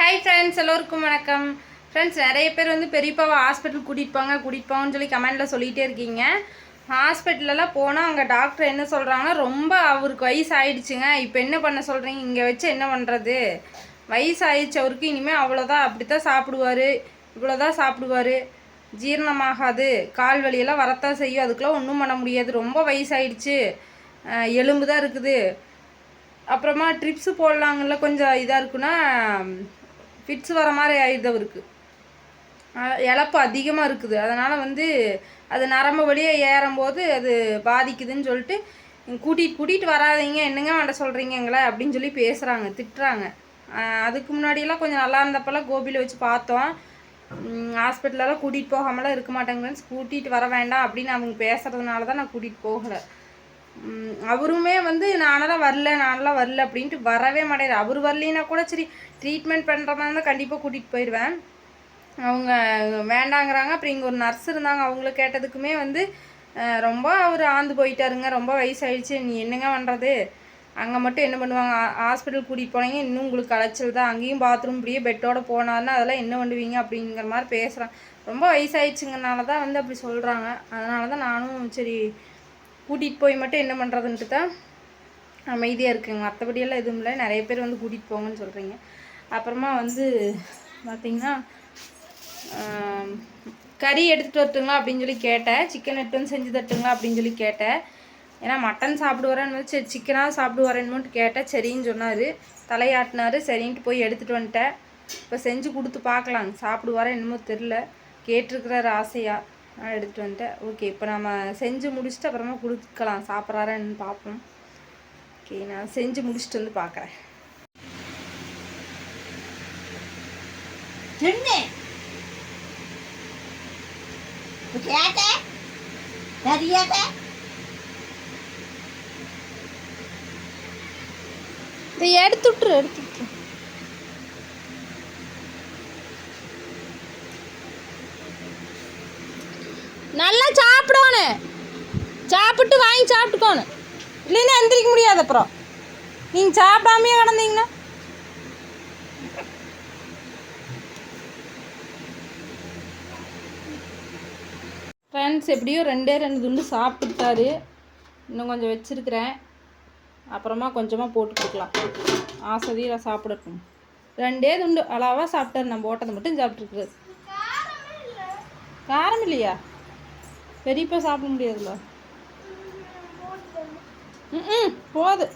Hi friends எல்லோருக்கும் வணக்கம். Friends நிறைய பேர் வந்து பெரியப்பாவை ஹாஸ்பிட்டல் கூட்டிகிட்டு போங்க கூட்டிகிட்டு போங்கன்னு சொல்லி கமெண்டில் சொல்லிகிட்டே இருக்கீங்க. ஹாஸ்பிட்டலெல்லாம் போனால் அங்கே டாக்டர் என்ன சொல்கிறாங்கன்னா ரொம்ப அவருக்கு வயசு ஆயிடுச்சுங்க இப்போ என்ன பண்ண சொல்கிறீங்க இங்கே வச்சு என்ன பண்ணுறது வயசு ஆயிடுச்சு அவருக்கு இனிமேல் அவ்வளோதான் அப்படி தான் சாப்பிடுவார். இவ்வளோதான் சாப்பிடுவார். ஜீரணமாகாது. கால் வலியெல்லாம் வரத்தான் செய்யும். அதுக்கெலாம் ஒன்றும் பண்ண முடியாது. ரொம்ப வயசாயிடுச்சு. எலும்பு தான் இருக்குது. அப்புறமா ட்ரிப்ஸு போடலாங்கள கொஞ்சம் இதாக இருக்குன்னா ஃபிட்ஸ் வர மாதிரி ஆயிடுது அவருக்கு. இழப்பு அதிகமாக இருக்குது. அதனால் வந்து அது நரம்பு வழியாக ஏறும்போது அது பாதிக்குதுன்னு சொல்லிட்டு கூட்டிகிட்டு கூட்டிகிட்டு வராதீங்க என்னங்க வேண்ட சொல்கிறீங்க எங்களை அப்படின்னு சொல்லி பேசுகிறாங்க திட்டுறாங்க. அதுக்கு முன்னாடியெல்லாம் கொஞ்சம் நல்லா இருந்தப்பெல்லாம் கோபியில் வச்சு பார்த்தோம். ஹாஸ்பிட்டலெல்லாம் கூட்டிகிட்டு போகாமலாம் இருக்க மாட்டேங்கிறேன் கூட்டிகிட்டு வர வேண்டாம் அப்படின்னு அவங்க பேசுகிறதுனால தான் நான் கூட்டிகிட்டு போகலை. அவருமே வந்து நானெல்லாம் வரல நானெல்லாம் வரல அப்படின்ட்டு வரவே மாட்டேன் அவர் வரலினா கூட சரி ட்ரீட்மெண்ட் பண்ணுற மாதிரி இருந்தால் கண்டிப்பாக கூட்டிகிட்டு போயிடுவேன். அவங்க வேண்டாங்கிறாங்க. அப்புறம் இங்கே ஒரு நர்ஸ் இருந்தாங்க. அவங்கள கேட்டதுக்குமே வந்து ரொம்ப அவர் ஆந்து போயிட்டாருங்க. ரொம்ப வயசாயிடுச்சு. நீ என்னங்க பண்ணுறது அங்கே மட்டும் என்ன பண்ணுவாங்க? ஹாஸ்பிட்டல் கூட்டிகிட்டு போனீங்க. இன்னும் உங்களுக்கு அலைச்சல் தான். அங்கேயும் பாத்ரூம் இப்படியே பெட்டோட போனாருன்னா அதெல்லாம் என்ன பண்ணுவீங்க அப்படிங்கிற மாதிரி பேசுகிறாங்க ரொம்ப வயசாயிடுச்சுங்கனால தான் வந்து அப்படி சொல்கிறாங்க அதனால தான் நானும் சரி கூட்டிகிட்டு போய் மட்டும் என்ன பண்ணுறதுன்ட்டு தான் அமைதியாக இருக்குங்க. மற்றபடியெல்லாம் எதுவும் இல்லை. நிறைய பேர் வந்து கூட்டிகிட்டு போங்கன்னு சொல்கிறீங்க அப்புறமா வந்து பார்த்திங்கன்னா கறி எடுத்துகிட்டு வரட்டுங்களா அப்படின்னு சொல்லி கேட்டேன். சிக்கன் எடுத்து வந்து செஞ்சு தட்டுங்களா அப்படின்னு சொல்லி கேட்டேன். ஏன்னா மட்டன் சாப்பிடு வரேன்னு சரி சிக்கனாக சாப்பிடுவாரேன்னு கேட்டேன். சரின்னு சொன்னார். தலையாட்டினார். சரின்ட்டு போய் எடுத்துகிட்டு வந்துட்டேன். இப்போ செஞ்சு கொடுத்து பார்க்கலாங்க. சாப்பிடுவாரா என்னமோ தெரில கேட்டிருக்கிறாரு ஆசையாக எடுத்துகிட்டு வந்துட்டேன். ஓகே இப்போ நம்ம செஞ்சு முடிச்சுட்டு அப்புறமா கொடுக்கலாம். சாப்பிட்றாரான்னு பார்ப்போம். ஓகே நான் செஞ்சு முடிச்சுட்டு வந்து பார்க்குறேன். இதை எடுத்து நல்லா சாப்பிடணும். சாப்பிட்டு வாங்கி சாப்பிட்டுக்கோணும். இல்லைன்னா எந்திரிக்க முடியாது அப்புறம். நீங்கள் சாப்பிடாமையே கிடந்தீங்கன்னா. ஃப்ரெண்ட்ஸ் எப்படியோ ரெண்டே ரெண்டு துண்டு சாப்பிட்டுட்டாரு இன்னும் கொஞ்சம் வச்சுருக்கிறேன். அப்புறமா கொஞ்சமாக போட்டு கொடுக்கலாம் ஆசதியில் சாப்பிடட்டும். ரெண்டே துண்டு அளவாக சாப்பிட்டாரு. நம்ம ஓட்டத்தை மட்டும் சாப்பிட்ருக்குறது காரம் இல்லையா? பெரியப்பா சாப்பிட முடியாதுல்ல? ம் போது.